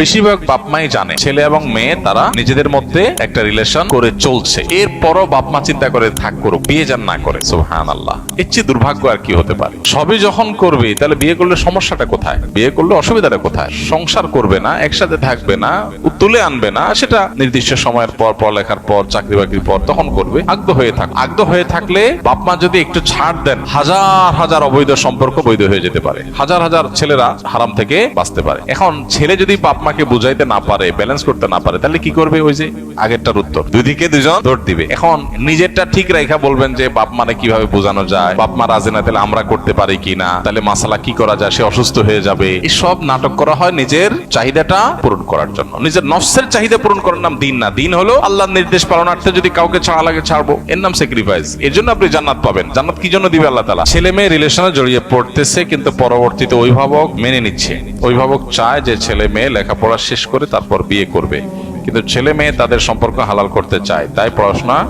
বেশিরভাগ বাপ মাই জানে, ছেলে এবং মেয়ে তারা নিজেদের মধ্যে একটা রিলেশন করে চলছে। এরপরও বাপ মা চিন্তা করে, থাক করুক, বিয়ে যান না করে। সুহান আল্লাহ চেয়ে দুর্ভাগ্য আর কি হতে পারে? সবই যখন করবে, তাহলে বিয়ে করলে সমস্যাটা কোথায়? বিয়ে করলে অসুবিধাটা কোথায়? সংসার করবে না, একসাথে থাকবে না, তুলে আনবে না, সেটা নির্দিষ্ট সময়ের পর, পড়ালেখার পর চাকরি বাকরির পর তখন করবে। আগ্ধ হয়ে থাক। আগ্ধ হয়ে থাকলে বাপমা যদি একটু ছাড় দেন, হাজার হাজার অবৈধ সম্পর্ক বৈধ হয়ে যেতে পারে। হাজার হাজার ছেলেরা হারাম থেকে বাঁচতে পারে। এখন ছেলে যদি বাপ মাকে বুঝাইতে না পারে ব্যালেন্স করতে না পারে, তাহলে কি করবে ওই যে আগেরটার উত্তর? দুদিকে দুজন দৌড় দিবে। এখন নিজেরটা ঠিক রেখা বলবেন যে, বাপ মানে কীভাবে বোঝানো যায়? বাপ মা রাজি না, তাহলে আমরা করতে পারি কিনা তাহলে মাসালা কি করা যায়? সে অসুস্থ হয়ে যাবে। এই সব নাটক করা হয় নিজের চাহিদাটা পূরণ করার জন্য। নিজের নফসের চাহিদা পূরণ করার নাম দিন না। দিন হলো আল্লাহর নির্দেশ পালনার্থে যদি কাউকে ছাড়া লাগে ছাড়বো। এর নাম স্যাক্রিফাইস এর জন্য আপনি জান্নাত পাবেন। জান্নাত কি জন্য দিবে আল্লাহ তালা ছেলে মেয়ে রিলেশনে জড়িয়ে পড়তেছে, কিন্তু পরবর্তীতে অভিভাবক মেনে নিচ্ছে। অভিভাবক চায় যে ছেলে মেয়ে লেখাপড়া শেষ করে তারপর বিয়ে করবে। কিন্তু ছেলে মেয়ে তাদের সম্পর্ক হালাল করতে চায়। তাই পড়াশোনা,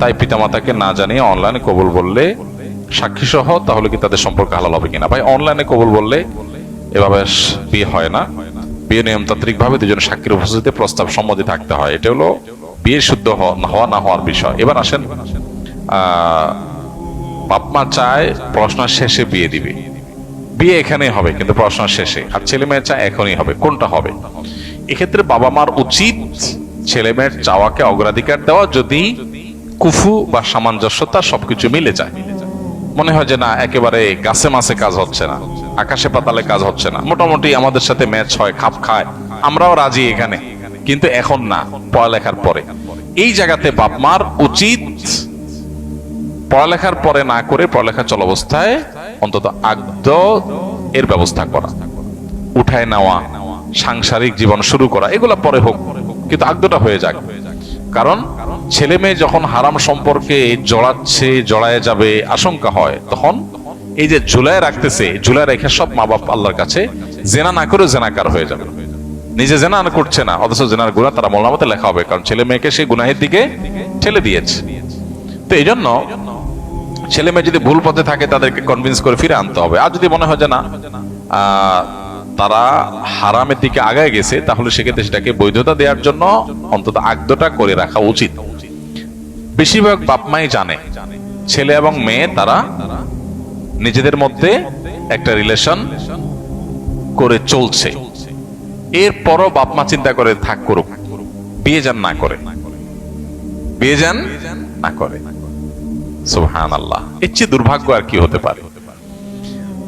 তাই পিতামাতাকে না জানিয়ে অনলাইনে কবুল বললে সাক্ষী সহ তাহলে কি তাদের সম্পর্ক হালাল হবে কিনা? ভাই, অনলাইনে কবুল বললে এভাবে বিয়ে হয় না। বিয়ে নিয়মতান্ত্রিক ভাবে দুজন সাক্ষীর উপস্থিতিতে প্রস্তাব সম্মতি থাকতে হয়। এটা হলো বিয়ে শুদ্ধ হওয়া না হওয়ার বিষয়। এবার আসেন, আহ, বাপ মা চায় পড়াশোনা শেষে বিয়ে দিবে। বিয়ে এখানেই হবে, কিন্তু পড়াশোনা শেষে। আর ছেলে মেয়ে চায় এখনই হবে। কোনটা হবে? এক্ষেত্রে বাবা মার উচিত ছেলে মেয়ের চাওয়াকে অগ্রাধিকার দেওয়া যদি কুফু বা সামঞ্জস্যতা সবকিছু মিলে যায়। মনে হয় যে না, একেবারে গাছে মাছে কাজ হচ্ছে না, আকাশে পাতালে কাজ হচ্ছে না। মোটামুটি আমাদের সাথে ম্যাচ হয়, খাপ খায়। আমরাও রাজি এখানে, কিন্তু এখন না, পড়ালেখার পরে। এই জায়গাতে বাপ মার উচিত পড়ালেখার পরে না করে পড়ালেখা চল অবস্থায় অন্তত আগদ এর ব্যবস্থা করা। উঠায় নেওয়া, সাংসারিক জীবন শুরু করা, এগুলা পরে হোক, কিন্তু আগদটা হয়ে যাক। কারণ ছেলে মেয়ে যখন হারাম সম্পর্কে জড়াচ্ছে, জড়ায় যাবে, আশঙ্কা হয়, তখন এই যে ঝুলায় রাখতেছে, ঝুলায় রেখে সব মা বাপ আল্লাহর কাছে জেনা না করে জেনাকার হয়ে যাবে। নিজে জেনা করছে না, অথচ জেনার গুণা তারা মোলামতে লেখা হবে, কারণ ছেলে মেয়েকে সেই গুনাহের দিকে ঠেলে দিয়েছে। তো এই জন্য ছেলে মেয়ে যদি ভুল পথে থাকে তাদেরকে কনভিন্স করে ফিরে আনতে হবে। আর যদি মনে হয় যে না তারা হারামের দিকে আগায় গেছে, তাহলে সেক্ষেত্রে সেটাকে বৈধতা দেওয়ার জন্য অন্তত আগদটা করে রাখা উচিত। বেশিরভাগ বাপ মাই জানে, ছেলে এবং মেয়ে তারা নিজেদের মধ্যে একটা রিলেশন করে চলছে। এরপরও বাপ মা চিন্তা করে, থাক করুক, বিয়ে যান না করে। বিয়ে যান না করে। সুবহান আল্লাহ এর দুর্ভাগ্য আর কি হতে পারে?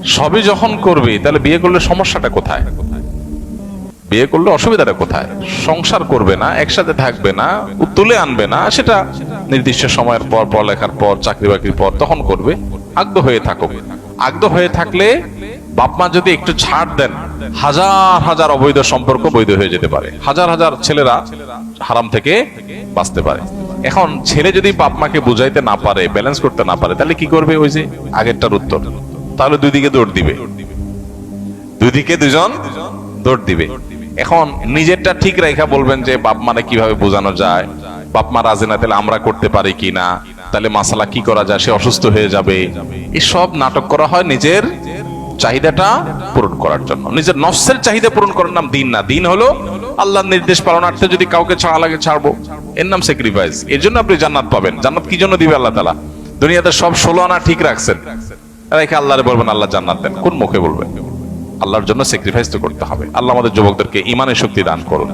সবই যখন করবে, তাহলে বিয়ে করলে সমস্যাটা কোথায়? বিয়ে করলে অসুবিধাটা কোথায়? সংসার করবে না, একসাথে থাকবে না, তুলে আনবে না, সেটা নির্দিষ্ট সময়ের পর, পড়ালেখার পর চাকরি বাকরির পর, তখন করবে। আগ্ধ হয়ে থাকুক। আগ্ধ হয়ে থাকলে বাপ মা যদি একটু ছাড় দেন, হাজার হাজার অবৈধ সম্পর্ক বৈধ হয়ে যেতে পারে। হাজার হাজার ছেলেরা হারাম থেকে বাঁচতে পারে। এখন ছেলে যদি বাপ মাকে বুঝাইতে না পারে ব্যালেন্স করতে না পারে, তাহলে কি করবে ওই যে আগেরটার উত্তর? তাহলে দুই দিকে দৌড় দিবে। দুই দিকে দুজন দৌড় দিবে। এখন নিজেরটা ঠিক রেখা বলবেন যে, বাপ মানে কীভাবে বোঝানো যায়? বাপ মা রাজি না, তাহলে আমরা করতে পারি কিনা তাহলে মাসালা কি করা যায়? সে অসুস্থ হয়ে যাবে। এসব নাটক করা হয় নিজের চাহিদাটা পূরণ করার জন্য। নিজের নফসের চাহিদা পূরণ করার নাম দিন না। দিন হলো আল্লাহর নির্দেশ পালনার্থে যদি কাউকে ছাড়া লাগে ছাড়বো। এর নাম স্যাক্রিফাইস এর জন্য আপনি জান্নাত পাবেন। জান্নাত কি জন্য দিবে আল্লাহ তালা দুনিয়াতে সব ষোলো আনা ঠিক রাখছেন। রেখে আল্লাহরে বলবেন, আল্লাহ জান্নাত দেন। কোন মুখে বলবেন? আল্লাহর জন্য স্যাক্রিফাইস তো করতে হবে। আল্লাহ আমাদের যুবকদেরকে ইমানের শক্তি দান করুন।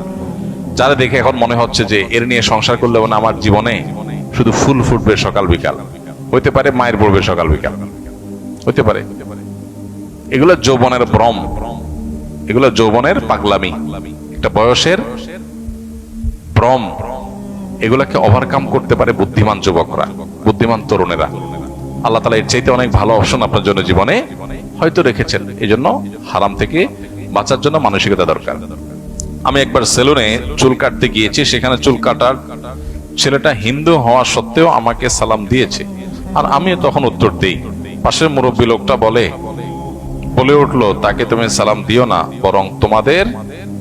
যারা দেখে এখন মনে হচ্ছে যে এর নিয়ে সংসার করলে মানে আমার জীবনে শুধু ফুল ফুটবে সকাল বিকাল। হইতে পারে মায়ের পড়বে সকাল বিকাল। হইতে পারে। এগুলো যৌবনের ভ্রম। এগুলো যৌবনের পাগলামি। একটা বয়সের ভ্রম। এগুলাকে ওভারকাম করতে পারে বুদ্ধিমান যুবকরা, বুদ্ধিমান তরুণেরা। আল্লাহ তালা এর চাইতে অনেক ভালো অপশন আপনার জন্য জীবনে হয়তো রেখেছেন। এই জন্য হারাম থেকে বাঁচার জন্য মানসিকতা দরকার। আমি একবার সেলুনে চুল কাটতে গিয়েছি, সেখানে চুল কাটার ছেলেটা হিন্দু হওয়া সত্ত্বেও আমাকে সালাম দিয়েছে। আর আমিও তখন উত্তর দিই। পাশের মুরব্বী লোকটা বলে বলে উঠল, তাকে তুমি সালাম দিও না, বরং তোমাদের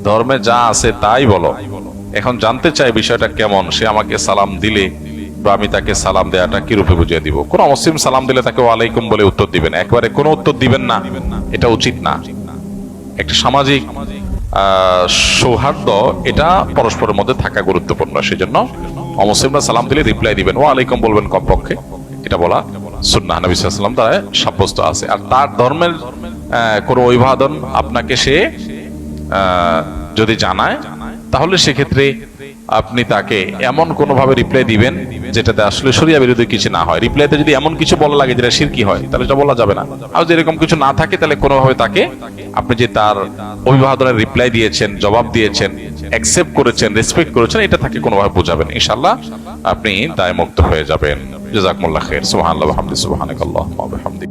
ধর্মে যা আছে তাই বলো। এখন জানতে চাই বিষয়টা কেমন, সে আমাকে সালাম দিলে বা আমি তাকে সালাম দেওয়াটা কি রূপে বুঝিয়ে দিব? কোন মুসলিম সালাম দিলে তাকে ওয়ালাইকুম বলে উত্তর দিবেন? একবারে কোনো উত্তর দিবেন না, এটা উচিত না। একটা সামাজিক সৌহার্দ্য, এটা পরস্পরের মধ্যে থাকা গুরুত্বপূর্ণ সেই জন্য অমুসলিমরা সালাম দিলে রিপ্লাই দিবেন ওয়া আলাইকুম বলবেন কমপক্ষে, এটা বলা সুন্নাহ। নবী সাল্লাম দ্বারা সাব্যস্ত আছে। আর তার ধর্মের কোনো অভিবাদন আপনাকে সে যদি জানায়, তাহলে সেক্ষেত্রে আপনি তাকে এমন কোনোভাবে রিপ্লাই দিবেন যেটাতে আসলে শরিয়া বিরোধী কিছু না হয়। রিপ্লাইতে যদি এমন কিছু বলা লাগে যেটা শিরকি হয়, তাহলে এটা বলা যাবে না। আর যদি এরকম কিছু না থাকে, তাহলে কোনোভাবে তাকে আপনি যে তার অভিবাদনের রিপ্লাই দিয়েছেন, জবাব দিয়েছেন অ্যাকসেপ্ট করেছেন রেসপেক্ট করেছেন, এটা তাকে কোনোভাবে বোঝাবেন ইনশাল্লাহ আপনি দায় মুক্ত হয়ে যাবেন। জাজাকুমুল্লাহ খের সুবহানাকাল্লাহুম্মা ওয়া বিহামদিক